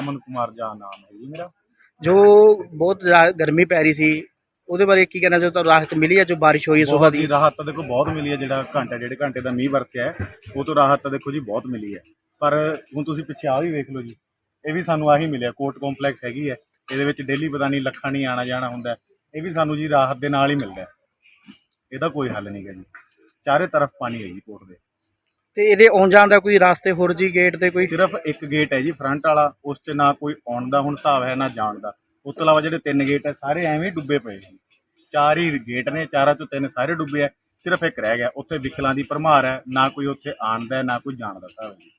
ਅਮਨ ਕੁਮਾਰ ਜਾ ਨਾਮ ਹੈ ਜੀ ਮੇਰਾ। ਜੋ ਬਹੁਤ ਜ਼ਿਆਦਾ ਗਰਮੀ ਪੈ ਰਹੀ ਸੀ ਉਹਦੇ ਬਾਰੇ ਕੀ ਕਹਿਣਾ ਚਾਹੋ ਤੁਹਾਨੂੰ ਰਾਹਤ ਮਿਲੀ ਹੈ ਜੋ ਬਾਰਿਸ਼ ਹੋਈ ਹੈ ਸੁਬਾਹ ਬਹੁਤ ਦੀ? ਹੀ ਰਾਹਤ ਤਾਂ ਦੇਖੋ ਬਹੁਤ ਮਿਲੀ ਹੈ ਜਿਹੜਾ ਘੰਟਾ ਡੇਢ ਘੰਟੇ ਦਾ ਮੀਂਹ ਵਰਸਿਆ ਹੈ ਉਹ ਤੋਂ ਰਾਹਤ ਤਾਂ ਦੇਖੋ ਜੀ ਬਹੁਤ ਮਿਲੀ ਹੈ। ਪਰ ਹੁਣ ਤੁਸੀਂ ਪਿੱਛੇ ਆ ਵੀ ਵੇਖ ਲਓ ਜੀ ਇਹ ਵੀ ਸਾਨੂੰ ਆਹੀ ਮਿਲਿਆ ਕੋਰਟ ਕੰਪਲੈਕਸ ਹੈਗੀ ਹੈ ਇਹਦੇ ਵਿੱਚ ਡੇਲੀ ਪਤਾ ਨਹੀਂ ਲੱਖਾਂ ਨਹੀਂ ਆਣਾ ਜਾਣਾ ਹੁੰਦਾ ਹੈ। ਇਹ ਵੀ ਸਾਨੂੰ ਜੀ ਰਾਹਤ ਦੇ ਨਾਲ ਹੀ ਮਿਲਦਾ ਹੈ। ਇਹਦਾ ਕੋਈ ਹੱਲ ਨਹੀਂ ਗਾ ਜੀ। ਚਾਰੇ ਤਰਫ ਪਾਣੀ ਹੈ ਜੀ ਕੋਰਟ ਦੇ। ਤੇ ਇਹਦੇ ਆਉਣ ਜਾਣ ਦਾ ਕੋਈ ਰਾਸਤੇ ਹੋਰ ਜੀ ਗੇਟ ਤੇ ਕੋਈ? ਸਿਰਫ ਇੱਕ ਗੇਟ ਹੈ ਜੀ ਫਰੰਟ ਵਾਲਾ ਉਸ 'ਚ ਨਾ ਕੋਈ ਆਉਣ ਦਾ ਹੁਣ ਹਿਸਾਬ ਹੈ ਨਾ ਜਾਣ ਦਾ। ਉਸ ਤੋਂ ਇਲਾਵਾ ਜਿਹੜੇ ਤਿੰਨ ਗੇਟ ਹੈ ਸਾਰੇ ਐਵੇਂ ਹੀ ਡੁੱਬੇ ਪਏ ਜੀ ਚਾਰ ਹੀ ਗੇਟ ਨੇ ਚਾਰਾਂ ਚੋਂ ਤਿੰਨ ਸਾਰੇ ਡੁੱਬੇ ਆ ਸਿਰਫ ਇੱਕ ਰਹਿ ਗਿਆ। ਉੱਥੇ ਵਿਕਲਾਂ ਦੀ ਭਰਮਾਰ ਹੈ ਨਾ ਕੋਈ ਉੱਥੇ ਆਉਣ ਦਾ ਨਾ ਕੋਈ ਜਾਣ ਦਾ ਹਿਸਾਬ ਹੈ ਜੀ।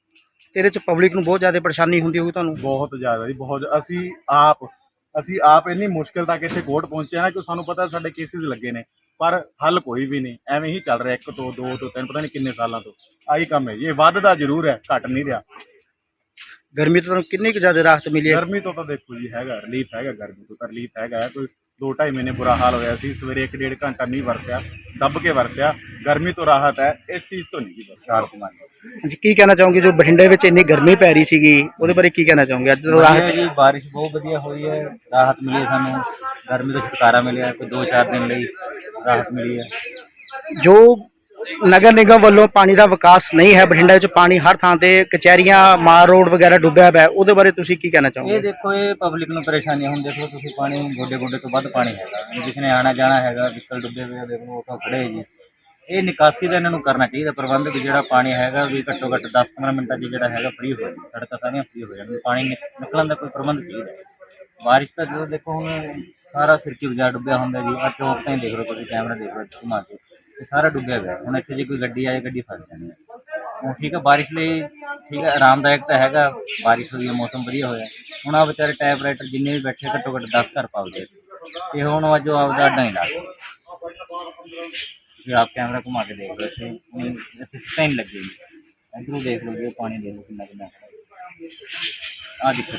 ਤੇਰੇ ਚ ਪਬਲਿਕ ਨੂੰ ਬਹੁਤ ਜ਼ਿਆਦਾ ਪਰੇਸ਼ਾਨੀ ਹੁੰਦੀ ਹੋਊਗੀ ਤੁਹਾਨੂੰ? ਬਹੁਤ ਜ਼ਿਆਦਾ ਜੀ ਬਹੁਤ ਅਸੀਂ ਆਪ ਅਸੀਂ ਆਪ ਇੰਨੀ ਮੁਸ਼ਕਿਲ ਤੱਕ ਇੱਥੇ ਕੋਰਟ ਪਹੁੰਚੇ ਆ ਨਾ ਕਿ ਸਾਨੂੰ ਪਤਾ ਸਾਡੇ ਕੇਸਿਸ ਲੱਗੇ ਨੇ। ਪਰ ਹੱਲ ਕੋਈ ਵੀ ਨਹੀਂ ਐਵੇਂ ਹੀ ਚੱਲ ਰਿਹਾ ਇੱਕ ਤੋਂ ਦੋ ਤੋਂ ਤਿੰਨ ਪਤਾ ਨਹੀਂ ਕਿੰਨੇ ਸਾਲਾਂ ਤੋਂ। ਆਹੀ ਕੰਮ ਹੈ ਜੀ ਇਹ ਵੱਧਦਾ ਜ਼ਰੂਰ ਹੈ ਘਟ ਨਹੀਂ ਰਿਹਾ। ਗਰਮੀ ਤੋਂ ਤੁਹਾਨੂੰ ਕਿੰਨੀ ਕੁ ਜ਼ਿਆਦਾ ਰਾਹਤ ਮਿਲੀ ਹੈ? ਗਰਮੀ ਤੋਂ ਤਾਂ ਦੇਖੋ ਜੀ ਹੈਗਾ ਰਿਲੀਫ ਹੈਗਾ ਗਰਮੀ ਤੋਂ ਤਾਂ ਰਿਲੀਫ ਹੈਗਾ ਕੋਈ 2.5 ਮਹੀਨੇ ਬੁਰਾ ਹਾਲ ਹੋਇਆ ਸੀ ਸਵੇਰੇ 1.5 ਘੰਟਾ ਮੀਂਹ ਵਰਸਿਆ ਦੱਬ ਕੇ ਵਰਸਿਆ ਗਰਮੀ ਤੋਂ ਰਾਹਤ ਹੈ ਇਸ ਚੀਜ਼ ਤੋਂ ਨਹੀਂ ਜੀ ਬਸ ਚਾਰ ਕੁਮਾਰ ਹਾਂਜੀ ਕੀ ਕਹਿਣਾ ਚਾਹੋਗੇ ਜੋ ਬਠਿੰਡੇ ਵਿੱਚ ਇੰਨੀ ਗਰਮੀ ਪੈ ਰਹੀ ਸੀਗੀ ਉਹਦੇ ਬਾਰੇ ਕੀ ਕਹਿਣਾ ਚਾਹੋਗੇ? ਅੱਜ ਤੋਂ ਰਾਹਤ ਜੀ ਬਾਰਿਸ਼ ਬਹੁਤ ਵਧੀਆ ਹੋਈ ਹੈ ਰਾਹਤ ਮਿਲੀ ਹੈ ਸਾਨੂੰ ਗਰਮੀ ਤੋਂ ਛੁਟਕਾਰਾ ਮਿਲਿਆ ਕੋਈ 2-4 ਦਿਨ ਲਈ। ਰਾਹਤ ਮਿਲੀ ਹੈ। ਜੋ ਨਗਰ ਨਿਗਮ ਵੱਲੋਂ ਪਾਣੀ ਦਾ ਵਿਕਾਸ ਨਹੀਂ ਹੈ ਬਠਿੰਡਾ ਵਿੱਚ ਪਾਣੀ ਹਰ ਥਾਂ ਤੇ ਕਚਹਿਰੀਆਂ ਮਾਰ ਰੋਡ ਵਗੈਰਾ ਡੁੱਬਿਆ ਪਿਆ ਹੈ। ਉਹਦੇ ਬਾਰੇ ਤੁਸੀਂ ਕੀ ਕਹਿਣਾ ਇਹ ਚਾਹੋਗੇ ਦੇਖੋ ਇਹ ਪਬਲਿਕ ਨੂੰ ਪਰੇਸ਼ਾਨੀ ਹੁਣ ਦੇਖੋ ਤੁਸੀਂ ਪਾਣੀ ਗੋਡੇ ਗੋਡੇ ਤੋਂ ਵੱਧ ਪਾਣੀ ਹੈਗਾ। ਜੇ ਕਿਸੇ ਨੇ ਆਣਾ ਜਾਣਾ ਹੈਗਾ ਵਿਕਲ ਡੁੱਬੇ ਹੋਏ ਆ, ਦੇਖ ਉਹ ਖੜੇ ਹੈ ਜੀ ਇਹ ਨਿਕਾਸੀ ਦਾ ਇਹਨਾਂ ਨੂੰ ਕਰਨਾ ਚਾਹੀਦਾ। ਪ੍ਰਬੰਧ ਵੀ ਜਿਹੜਾ ਪਾਣੀ ਹੈਗਾ ਵੀ ਘੱਟੋ ਘੱਟ 10-15 ਮਿੰਟਾਂ 'ਚ ਜਿਹੜਾ ਹੈਗਾ ਫ੍ਰੀ ਹੋ ਜਾਵੇ। ਸੜਕਾਂ ਸਾਰੀਆਂ ਫ੍ਰੀ ਹੋ ਜਾਣ। ਪਾਣੀ ਨਿਕ- ਨਿਕਲਣ ਦਾ ਕੋਈ ਪ੍ਰਬੰਧ ਚਾਹੀਦਾ। ਬਾਰਿਸ਼ ਤਾਂ ਜਦੋਂ ਦੇਖੋ ਹੁਣ ਸਾਰਾ ਸਿਰਕੀ ਬਾਜ਼ਾਰ ਡੁੱਬਿਆ ਹੁੰਦਾ ਜੀ ਆ ਚੌਕ ਤਾਂ ਹੀ ਦੇਖ ਲਓ ਤੁਸੀਂ ਕੈਮਰਾ ਦੇਖ ਲਓ ਘੁਮਾ ਕੇ ਇਹ ਸਾਰਾ ਡੁੱਬਿਆ ਹੋਇਆ ਹੁਣ ਇੱਥੇ ਜੇ ਕੋਈ ਗੱਡੀ ਆਏ, ਗੱਡੀ ਫਸ ਜਾਣੀ ਹੈ। ਹੁਣ ਠੀਕ ਹੈ ਬਾਰਿਸ਼ ਲਈ ਠੀਕ ਹੈ ਆਰਾਮਦਾਇਕ ਤਾਂ ਹੈਗਾ, ਬਾਰਿਸ਼ ਹੋਈ ਹੈ, ਮੌਸਮ ਵਧੀਆ ਹੋਇਆ। ਹੁਣ ਆ ਵਿਚਾਰੇ ਟਾਈਪਰਾਈਟਰ ਜਿੰਨੇ ਵੀ ਬੈਠੇ ਘੱਟੋ ਘੱਟ 10 ਘਰ ਪਾਉਂਦੇ ਤੇ ਹੁਣ ਅੱਜ ਉਹ ਆਪਦਾ ਅੱਡਾ ਹੀ ਲਾ ਗਏ। ਜੇ ਆਪ ਕੈਮਰਾ ਘੁਮਾ ਕੇ ਦੇਖ ਲਓ ਇੱਥੇ। ਹੁਣ ਇੱਥੇ ਸਿੱਟਾ ਹੀ ਨਹੀਂ ਲੱਗੇ ਜੀ। ਇੱਧਰੋਂ ਦੇਖ ਲਓ ਜੀ ਇਹ ਪਾਣੀ ਦੇਖ ਲਓ ਕਿੰਨਾ ਕਿੰਨਾ ਆ ਦੇਖੋ